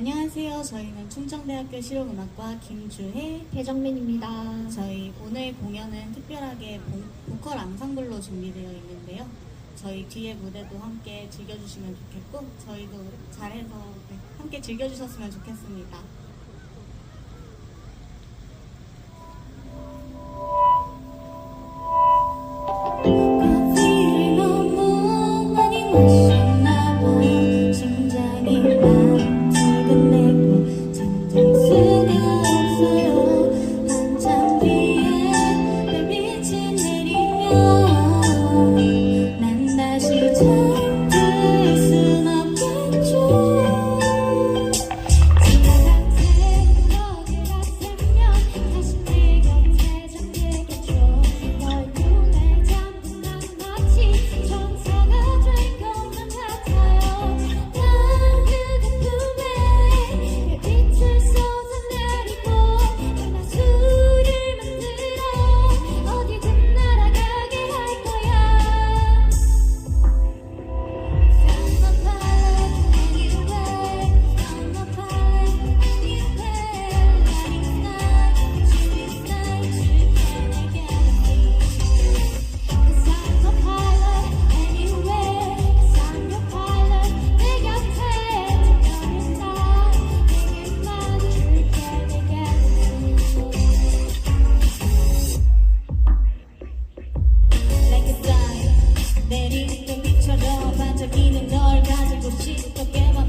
안녕하세요. 저희는 충청대학교 실용음악과 김주혜. 배정민입니다. 저희 오늘 공연은 특별하게 보, 보컬 앙상블로 준비되어 있는데요. 저희 뒤에 무대도 함께 즐겨주시면 좋겠고 저희도 잘해서 네, 함께 즐겨주셨으면 좋겠습니다. 내리는 빛처럼 반짝이는 널 가지고 싶어 깨워봐